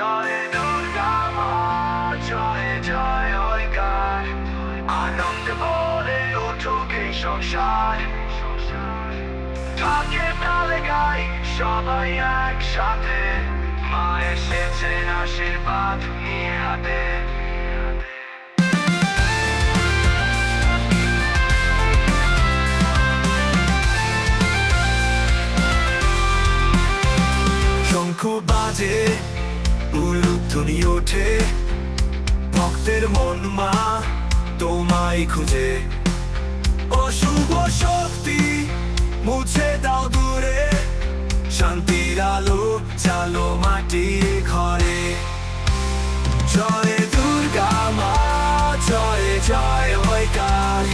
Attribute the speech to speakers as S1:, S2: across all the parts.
S1: জয় দুর্গা জয় জয় ঐকার আনন্দে ভরে উঠুক এই সংসার। থাকে সবাই একসাথে। মা এসেছেন আশীর্বাদ নিয়ে হাতে। শঙ্খ বাজে উলুধ্বনি ওঠে। ভক্তের মন মা তোমায় খুঁজে। অশুভ শক্তি মুছে দাও দূরে। শান্তির আলো চালো মাটি ঘরে। জয় দুর্গা মা, জয় জয় ঐকার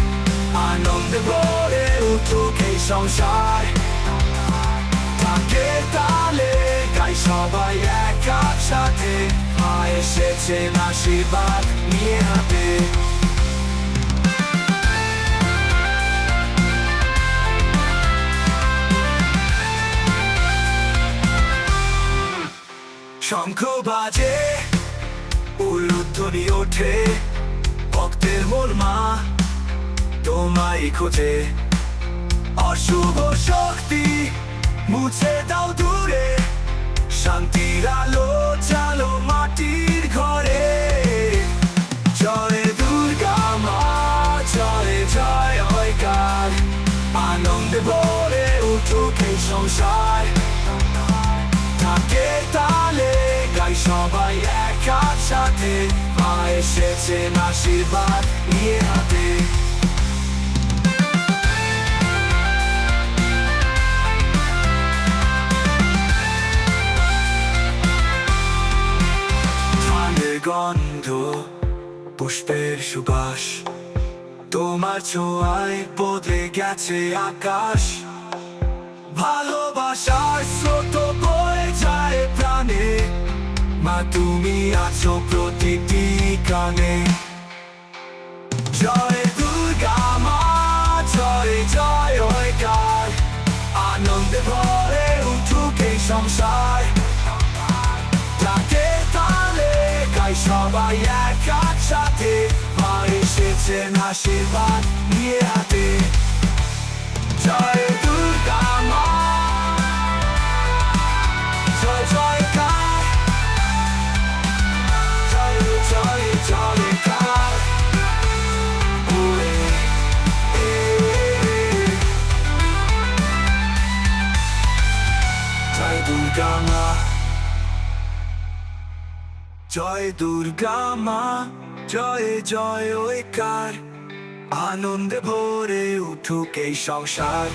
S1: আনন্দে ভরে উঠুক এই সংসার। থাকে তালে গাই সবাই সাথে, মা এসেছেন আশীর্বাদ নিয়ে হাতে। শঙ্খ বাজে, উলুধ্বনি ওঠে, ভক্তের মন মা তোমায় খোঁজে। অশুভ শক্তি মুছে দাও দূরে, শান্তির আলো সংসার। থাকে তালে গাই সবাই এক সাথে মা এসেছেন আশীর্বাদ নিয়ে হাতে। গন্ধ, পুষ্পের সুবাস। তোমার ছোঁয়ায় বদলে গেছে আকাশ। ভালোবাসার স্রোত বয়ে যায় প্রাণে। মা, তুমি আছো প্রতিটি কানে। জয় দুর্গা মা, জয় জয় ঐকার আনন্দে ভরে উঠুক এই সংসার। তাকে তালে সবাই এক সাথে মা, এসেছেন আশীর্বাদ নিয়ে হাতে। দুর্গা মা জয় দুর্গা মা জয় জয় ঐকার। আনন্দে ভরে উঠুক এই সংসার।